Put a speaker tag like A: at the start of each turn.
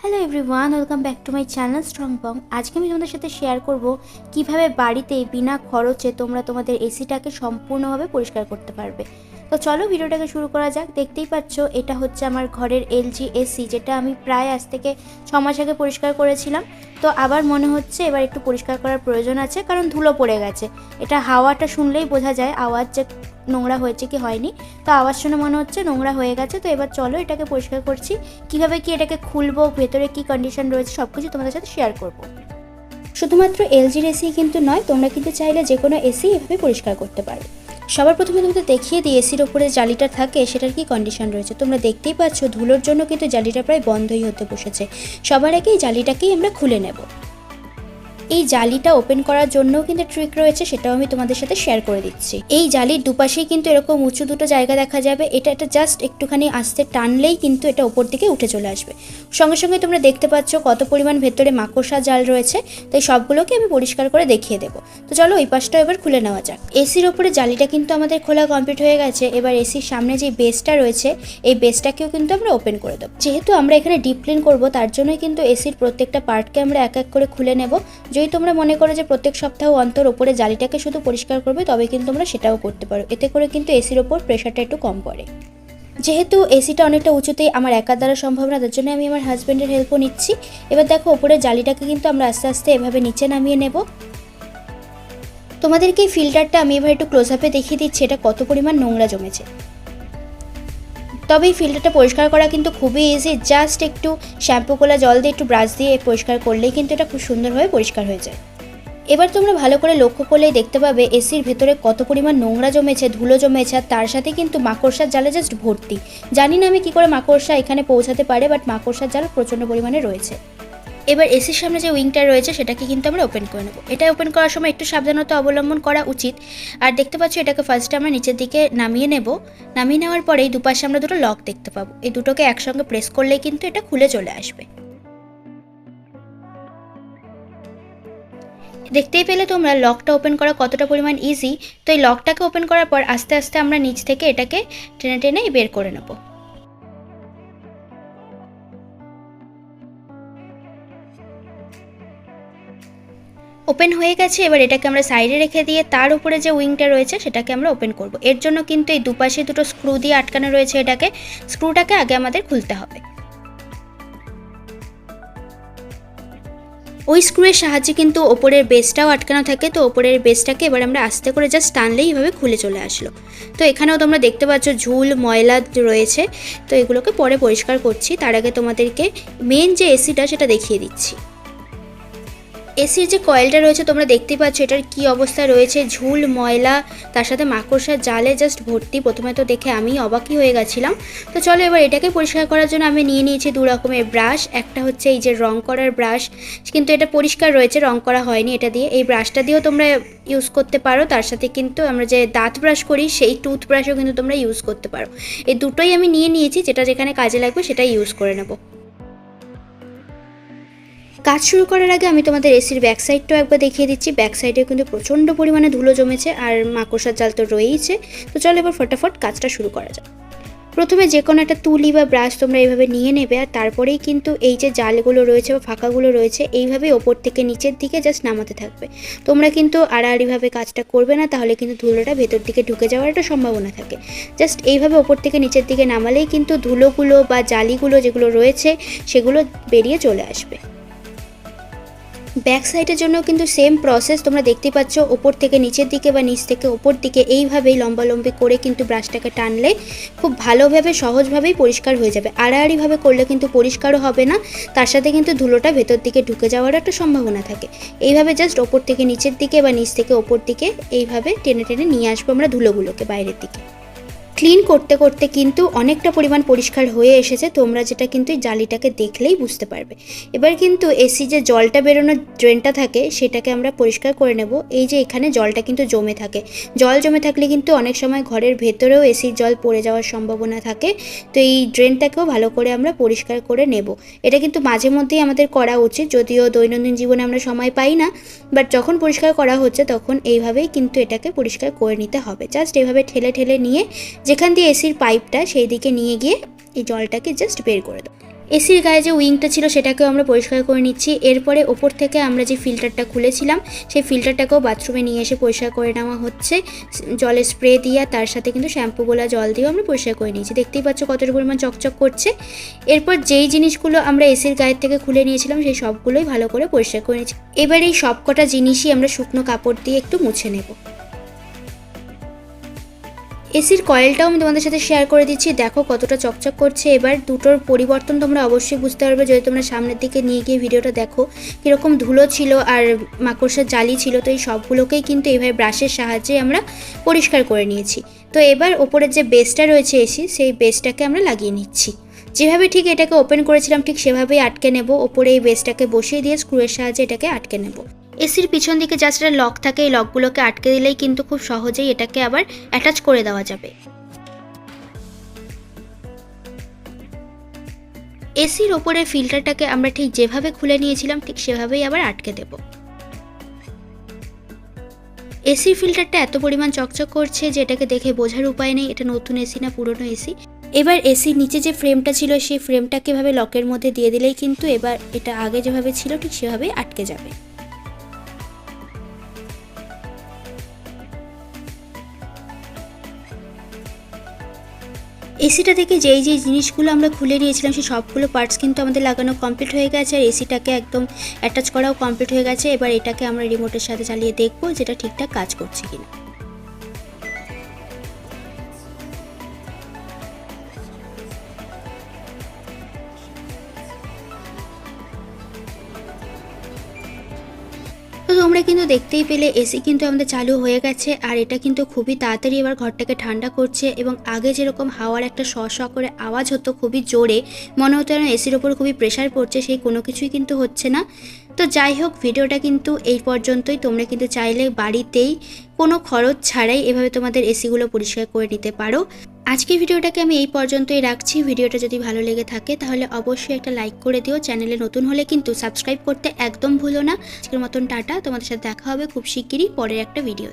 A: Hello everyone welcome back to my channel strong pong আজকে আমি তোমাদের সাথে শেয়ার করব কীভাবে বাড়িতে বিনা খরচে তোমরা তোমাদের এসিটাকে সম্পূর্ণভাবে পরিষ্কার করতে পারবে। তো চলো ভিডিওটাকে শুরু করা যাক। দেখতেই পাচ্ছ, এটা হচ্ছে আমার ঘরের এলজি এসি যেটা আমি প্রায় আজ থেকে ছ মাস আগে পরিষ্কার করেছিলাম। তো আবার মনে হচ্ছে এবার একটু পরিষ্কার করার প্রয়োজন আছে, কারণ ধুলো পড়ে গেছে। এটা হাওয়াটা শুনলেই বোঝা যায়, আওয়াজ যে নোংরা হয়েছে কি হয়নি। তো আওয়াজ শুনে মনে হচ্ছে নোংরা হয়ে গেছে, তো এবার চলো এটাকে পরিষ্কার করছি। কীভাবে কি এটাকে খুলবো, ভেতরে কি কন্ডিশন রয়েছে সব কিছু তোমাদের সাথে শেয়ার করব। শুধুমাত্র এলজির এসি কিন্তু নয়, তোমরা কিন্তু চাইলে যে কোনো এসি এভাবে পরিষ্কার করতে পারো। সবার প্রথমে তোমাদের দেখিয়ে দিই এসির ওপরে জালিটা থাকে, সেটার কি কন্ডিশন রয়েছে? তোমরা দেখতেই পাচ্ছ ধুলোর জন্য কিন্তু জালিটা প্রায় বন্ধই হতে বসেছে। সবার আগে এই জালিটাকেই আমরা খুলে নেব। এই জালিটা ওপেন করার জন্যও কিন্তু ট্রিক রয়েছে, সেটাও আমি তোমাদের সাথে শেয়ার করে দিচ্ছি। এই জালির দুপাশেই কিন্তু এরকম উঁচু দুটো জায়গা দেখা যাবে, এটা এটা জাস্ট একটুখানি আস্তে টানলেই কিন্তু এটা ওপর দিকে উঠে চলে আসবে। সঙ্গে সঙ্গে তোমরা দেখতে পাচ্ছ কত পরিমাণ ভেতরে মাকড়সা জাল রয়েছে, তাই সবগুলোকে আমি পরিষ্কার করে দেখিয়ে দেবো। তো চলো ওই পাশটা এবার খুলে নেওয়া যাক। এসির ওপরে জালিটা কিন্তু আমাদের খোলা কমপ্লিট হয়ে গেছে, এবার এসির সামনে যে বেসটা রয়েছে, এই বেসটাকেও কিন্তু আমরা ওপেন করে দেবো। যেহেতু আমরা এখানে ডিপ ক্লিন করব, তার জন্যই কিন্তু এসির প্রত্যেকটা পার্টকে আমরা এক এক করে খুলে নেব। যদি তোমরা মনে করো যে প্রত্যেক সপ্তাহ অন্তর ওপরে জালিটাকে শুধু পরিষ্কার করবে তবে কিন্তু তোমরা সেটাও করতে পারো। এতে করে কিন্তু এসির ওপর প্রেশারটা একটু কম পড়ে। যেহেতু এসিটা অনেকটা উঁচুতেই আমার একার দ্বারা সম্ভব না, তার জন্য আমি আমার হাজব্যান্ডের হেল্পও নিচ্ছি। এবার দেখো, ওপরের জালিটাকে কিন্তু আমরা আস্তে আস্তে এভাবে নিচে নামিয়ে নেব। তোমাদেরকে এই ফিল্টারটা আমি এবার একটু ক্লোজ আপে দেখিয়ে দিচ্ছি, এটা কত পরিমাণ নোংরা জমেছে। তবে এই ফিল্টারটা পরিষ্কার করা কিন্তু খুবই ইজি জাস্ট একটু শ্যাম্পু কোলা জল দিয়ে একটু ব্রাশ দিয়ে পরিষ্কার করলেই কিন্তু এটা খুব সুন্দরভাবে পরিষ্কার হয়ে যায়। এবার তোমরা ভালো করে লক্ষ্য করলেই দেখতে পাবে এসির ভেতরে কত পরিমাণ নোংরা জমেছে, ধুলো জমেছে, আর তার সাথে কিন্তু মাকড়সার জালে জাস্ট ভর্তি। জানি না আমি কী করে মাকড়সা এখানে পৌঁছাতে পারে বাট মাকড়সার জাল প্রচণ্ড পরিমাণে রয়েছে। এবার এসির সামনে যে উইংটা রয়েছে, সেটাকে কিন্তু আমরা ওপেন করে নেব। এটা ওপেন করার সময় একটু সাবধানতা অবলম্বন করা উচিত। আর দেখতে পাচ্ছ, এটাকে ফার্স্টে আমরা নিচের দিকে নামিয়ে নেব। নামিয়ে নেওয়ার পরেই দুপাশে আমরা দুটো লক দেখতে পাবো। এই দুটোকে একসঙ্গে প্রেস করলেই কিন্তু এটা খুলে চলে আসবে। দেখতেই পেলে তোমরা লকটা ওপেন করা কতটা পরিমাণ ইজি তো এই লকটাকে ওপেন করার পর আস্তে আস্তে আমরা নিচ থেকে এটাকে টেনে টেনে বের করে নেব। ওপেন হয়ে গেছে, এবার এটাকে আমরা সাইডে রেখে দিয়ে তার উপরে যে উইংটা রয়েছে, সেটাকে আমরা ওপেন করব। এর জন্য কিন্তু এই দুপাশে দুটো স্ক্রু দিয়ে আটকানো রয়েছে এটাকে। স্ক্রুটাকে আগে আমাদের খুলতে হবে। ওই স্ক্রুয়ের সাহায্যে কিন্তু ওপরের বেসটাও আটকানো থাকে, তো ওপরের বেসটাকে এবার আমরা আস্তে করে জাস্ট টানলেই এইভাবে খুলে চলে আসলো। তো এখানেও তোমরা দেখতে পাচ্ছ ঝুল, ময়লা রয়েছে, তো এগুলোকে পরে পরিষ্কার করছি। তার আগে তোমাদেরকে মেন যে এসিটা সেটা দেখিয়ে দিচ্ছি। এসির যে কয়েলটা রয়েছে, তোমরা দেখতে পাচ্ছ এটার কি অবস্থা রয়েছে। ঝুল, ময়লা, তার সাথে মাকড়সার জালে জাস্ট ভর্তি। প্রথমে তো দেখে আমি অবাকই হয়ে গেছিলাম। তো চলো এবার এটাকে পরিষ্কার করার জন্য আমি নিয়ে নিয়েছি দু রকমের ব্রাশ একটা হচ্ছে এই যে রং করার ব্রাশ কিন্তু এটা পরিষ্কার রয়েছে, রং করা হয়নি এটা দিয়ে। এই ব্রাশটা দিয়েও তোমরা ইউজ করতে পারো, তার সাথে কিন্তু আমরা যে দাঁত ব্রাশ করি, সেই টুথ ব্রাশও কিন্তু তোমরা ইউজ করতে পারো। এই দুটোই আমি নিয়ে নিয়েছি, যেটা যেখানে কাজে লাগবে সেটাই ইউজ করে নেব। কাজ শুরু করার আগে আমি তোমাদের এসির ব্যাক সাইডটাও একবার দেখিয়ে দিচ্ছি। ব্যাক সাইডে কিন্তু প্রচণ্ড পরিমাণে ধুলো জমেছে আর মাকড়সার জাল তো রয়েইছে। তো চলো এবার ফটাফট কাজটা শুরু করা যাক। প্রথমে যে কোনো একটা তুলি বা ব্রাশ তোমরা এইভাবে নিয়ে নেবে আর তারপরেই কিন্তু এই যে জালগুলো রয়েছে বা ফাঁকাগুলো রয়েছে, এইভাবে ওপর থেকে নিচের দিকে জাস্ট নামাতে থাকবে। তোমরা কিন্তু আড়াআড়িভাবে কাজটা করবে না, তাহলে কিন্তু ধুলোটা ভেতর দিকে ঢুকে যাওয়ার একটা সম্ভাবনা থাকে। জাস্ট এইভাবে ওপর থেকে নিচের দিকে নামালেই কিন্তু ধুলোগুলো বা জালিগুলো যেগুলো রয়েছে, সেগুলো বেরিয়ে চলে আসবে। ব্যাক সাইডের জন্য কিন্তু সেম প্রসেস তোমরা দেখতে পাচ্ছ ওপর থেকে নিচের দিকে বা নিচ থেকে ওপর দিকে এইভাবেই লম্বালম্বি করে কিন্তু ব্রাশটাকে টানলে খুব ভালোভাবে, সহজভাবেই পরিষ্কার হয়ে যাবে। আড়াআড়িভাবে করলে কিন্তু পরিষ্কারও হবে না, তার সাথে কিন্তু ধুলোটা ভেতর দিকে ঢুকে যাওয়ার একটা সম্ভাবনা থাকে। এইভাবে জাস্ট ওপর থেকে নিচের দিকে বা নিচ থেকে ওপর দিকে এইভাবে টেনে টেনে নিয়ে আসব আমরা ধুলোগুলোকে বাইরের দিকে। ক্লিন করতে করতে কিন্তু অনেকটা পরিমাণ পরিষ্কার হয়ে এসেছে। তোমরা যেটা কিন্তু জালিটাকে দেখলেই বুঝতে পারবে। এবার কিন্তু এসি যে জলটা বেরোনোর ড্রেনটা থাকে, সেটাকে আমরা পরিষ্কার করে নেব। এই যে এখানে জলটা কিন্তু জমে থাকে। জল জমে থাকলে কিন্তু অনেক সময় ঘরের ভেতরেও এসির জল পড়ে যাওয়ার সম্ভাবনা থাকে। তো এই ড্রেনটাকেও ভালো করে আমরা পরিষ্কার করে নেব। এটা কিন্তু মাঝে মধ্যেই আমাদের করা উচিত, যদিও দৈনন্দিন জীবনে আমরা সময় পাই না। বাট যখন পরিষ্কার করা হচ্ছে, তখন এইভাবেই কিন্তু এটাকে পরিষ্কার করে নিতে হবে। জাস্ট এইভাবে ঠেলে ঠেলে নিয়ে যেখান দিয়ে এসির পাইপটা সেই দিকে নিয়ে গিয়ে এই জলটাকে জাস্ট বের করে দাও। এসির গায়ে যে উইংটা ছিল সেটাকেও আমরা পরিষ্কার করে নিচ্ছি। এরপরে ওপর থেকে আমরা যে ফিল্টারটা খুলেছিলাম, সেই ফিল্টারটাকেও বাথরুমে নিয়ে এসে পরিষ্কার করে নেওয়া হচ্ছে। জলের স্প্রে দিয়ে তার সাথে কিন্তু শ্যাম্পু গোলা জল দিয়েও আমরা পরিষ্কার করে নিয়েছি। দেখতেই পাচ্ছ কতটা পরিমাণ চকচক করছে। এরপর যেই জিনিসগুলো আমরা এসির গায়ের থেকে খুলে নিয়েছিলাম, সেই সবগুলোই ভালো করে পরিষ্কার করে নিয়েছি। এবার এই সব কটা জিনিসই আমরা শুকনো কাপড় দিয়ে একটু মুছে নেব। এসির কয়েলটাও আমি তোমাদের সাথে শেয়ার করে দিচ্ছি। দেখো কতটা চকচক করছে। এবার দুটোর পরিবর্তন তোমরা অবশ্যই বুঝতে পারবে যদি তোমরা সামনের দিকে নিয়ে গিয়ে ভিডিওটা দেখো। কীরকম ধুলো ছিল আর মাকড়সার জালি ছিল, তো এই সবগুলোকেই কিন্তু এইভাবে ব্রাশের সাহায্যে আমরা পরিষ্কার করে নিয়েছি। তো এবার ওপরের যে বেসটা রয়েছে এসি সেই বেসটাকে আমরা লাগিয়ে নিচ্ছি। যেভাবে ঠিক এটাকে ওপেন করেছিলাম, ঠিক সেভাবেই আটকে নেব। ওপরে এই বেসটাকে বসিয়ে দিয়ে স্ক্রুয়ের সাহায্যে এটাকে আটকে নেব। এসির পিছন দিকে জাস্ট একটা লক থাকে, এই লকগুলোকে আটকে দিলেই কিন্তু খুব সহজেই এটাকে আবার অ্যাটাচ করে দেওয়া যাবে। এসির ওপরের ফিল্টারটাকে আমরা ঠিক যেভাবে খুলে নিয়েছিলাম, ঠিক সেভাবেই আবার আটকে দেব। এসির ফিল্টারটা এত পরিমাণ চকচক করছে যে এটাকে দেখে বোঝার উপায় নেই, এটা নতুন এসি না পুরনো এসি। এবার এসির নিচে যে ফ্রেমটা ছিল, সেই ফ্রেমটাকে এভাবে লকের মধ্যে দিয়ে দিলেই কিন্তু এবার এটা আগে যেভাবে ছিল, ঠিক সেভাবেই আটকে যাবে। এসিটা থেকে যেই যেই জিনিসগুলো আমরা খুলে নিয়েছিলাম, সেই সবগুলো পার্টস কিন্তু আমাদের লাগানো কমপ্লিট হয়ে গেছে। আর এসিটাকে একদম অ্যাটাচ করাও কমপ্লিট হয়ে গেছে। এবার এটাকে আমরা রিমোটের সাথে চালিয়ে দেখব যেটা ঠিকঠাক কাজ করছে কিনা। তোমরা কিন্তু দেখতেই পেলে এসি কিন্তু আমাদের চালু হয়ে গেছে, আর এটা কিন্তু খুবই তাড়াতাড়ি এবার ঘরটাকে ঠান্ডা করছে এবং আগে যেরকম হাওয়ার একটা শ করে আওয়াজ হতো খুবই জোরে, মনে হতো যেন এসির ওপর খুবই প্রেশার পড়ছে, সেই কোনো কিছুই কিন্তু হচ্ছে না। তো যাই হোক, ভিডিওটা কিন্তু এই পর্যন্তই, তোমরা কিন্তু চাইলে বাড়িতেই কোনো খরচ ছাড়াই এভাবে তোমাদের এসিগুলো পরিষ্কার করে নিতে পারো। আজকের ভিডিওটাকে আমি এই পর্যন্তই রাখছি। ভিডিওটা যদি ভালো লেগে থাকে, তাহলে অবশ্যই একটা লাইক করে দিও। চ্যানেলে নতুন হলে কিন্তু সাবস্ক্রাইব করতে একদম ভুলো না। আজকের মতন টাটা, তোমাদের সাথে দেখা হবে খুব শিগগিরই পরের একটা ভিডিও